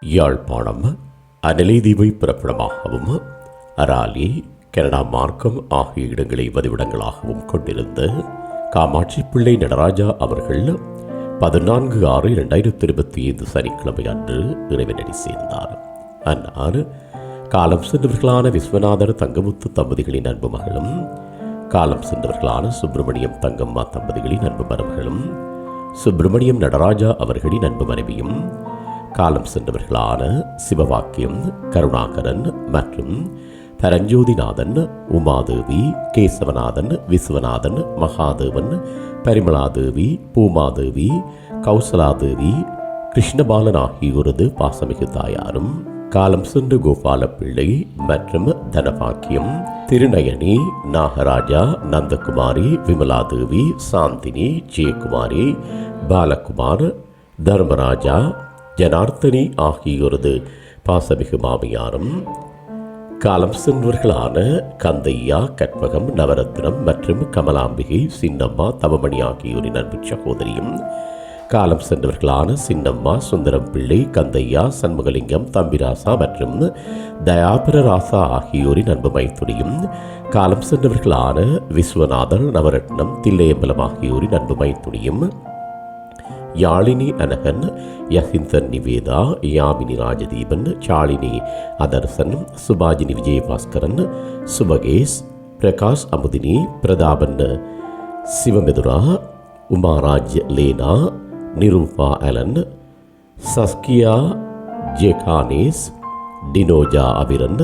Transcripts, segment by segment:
யாழ்ப்பாணம் அனலைதீவை பிறப்பிடமாகவும் Araly Canada Markham ஆகிய இடங்களை வதிவிடங்களாகவும் கொண்டிருந்த காமாட்சி பிள்ளை நடராஜா அவர்கள் பதினான்கு ஆறு இரண்டாயிரத்தி இருபத்தி ஐந்து சனிக்கிழமை அன்று இறைவனடி சேர்ந்தார். அன்னார் காலம் சென்றவர்களான விஸ்வநாதர் தங்கமுத்து தம்பதிகளின் அன்பு மகளும் காலம் சென்றவர்களான சுப்பிரமணியம் தங்கம்மா தம்பதிகளின் அன்பு மருமகளும் சுப்பிரமணியம் நடராஜா அவர்களின் அன்பு மனைவியும் காலம் சென்றவர்களான சிவவாக்கியம் கருணாகரன் மற்றும் பரஞ்சோதிநாதன் உமாதேவி கேசவநாதன் விஸ்வநாதன் மகாதேவன் பரிமளாதேவி பூமாதேவி கௌசலாதேவி கிருஷ்ணபாலன் ஆகியோரது பாசமிகு தாயாரும் காலம் சென்று கோபால பிள்ளை மற்றும் தனபாக்கியம் திருநயனி நாகராஜா நந்தகுமாரி விமலாதேவி சாந்தினி ஜெயக்குமாரி பாலகுமார் தர்மராஜா ஜனார்த்தனி ஆகியோரது பாசமிகு மாமியாரும் காலம் சென்றவர்களான கந்தையா கற்பகம் நவரத்னம் மற்றும் கமலாம்பிகை சின்னம்மா தவமணி ஆகியோரின் அன்பு சகோதரியும் காலம் சென்றவர்களான சின்னம்மா சுந்தரம் பிள்ளை கந்தையா சண்முகலிங்கம் தம்பிராசா மற்றும் தயாபர ராசா ஆகியோரின் அன்பு மைத்துடியும் காலம் சென்றவர்களான விஸ்வநாதன் நவரத்னம் தில்லையம்பலம் ஆகியோரின் அன்பு மைத்துடியும் Yazhini Anagan Yasinthan Niveda Yamini Rajatheepan Salini Atharsan Subajini Vijayabaskaran Subakesh Prakash Amuthini Prathapan Sivamethura Umaraj Lena Nirupa Alan Saskia Johannes Dinoja Abiran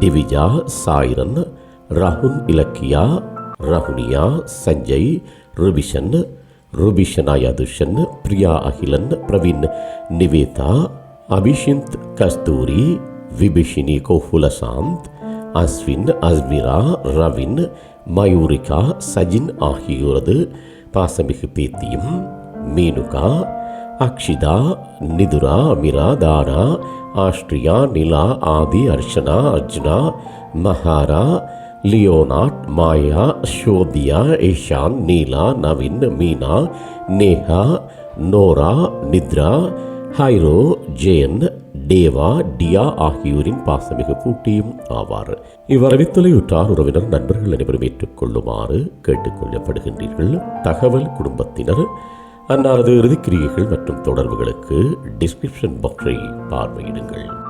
Tivija Sairan Ragun Ilakkiya Raguniya Sanjay Rubishan Rubishana Yathushan Priya Akilan Praveen Niveda Abishinth Kasthuri Vibishini Gokulasanth Aswin Asmira Ravin Mayurika Sajin ஆகியோரது பாசமிகு பேத்தியும் மீனுகா அக்ஷிதா நிதுரா அமிரா தானா Austria Nila Aathi Archana Arjuna Mahara Leonard Maya Shothiya Ishan Neela Navin Meena Neha Nora Nithra Hiro Jeyan Deva Diya ஆகியோரின் பாசமிகு பூட்டியும் ஆவார். இவ்வரவித்தலையுற்றார் உறவினர் நண்பர்கள் அனைவரும் ஏற்றுக்கொள்ளுமாறு கேட்டுக்கொள்ளப்படுகின்றீர்கள். தகவல் குடும்பத்தினர் அன்னாரது இறுதிக்கிரியைகள் மற்றும் தொடர்புகளுக்கு டிஸ்கிரிப்ஷன் பாக்ஸை பார்வையிடுங்கள்.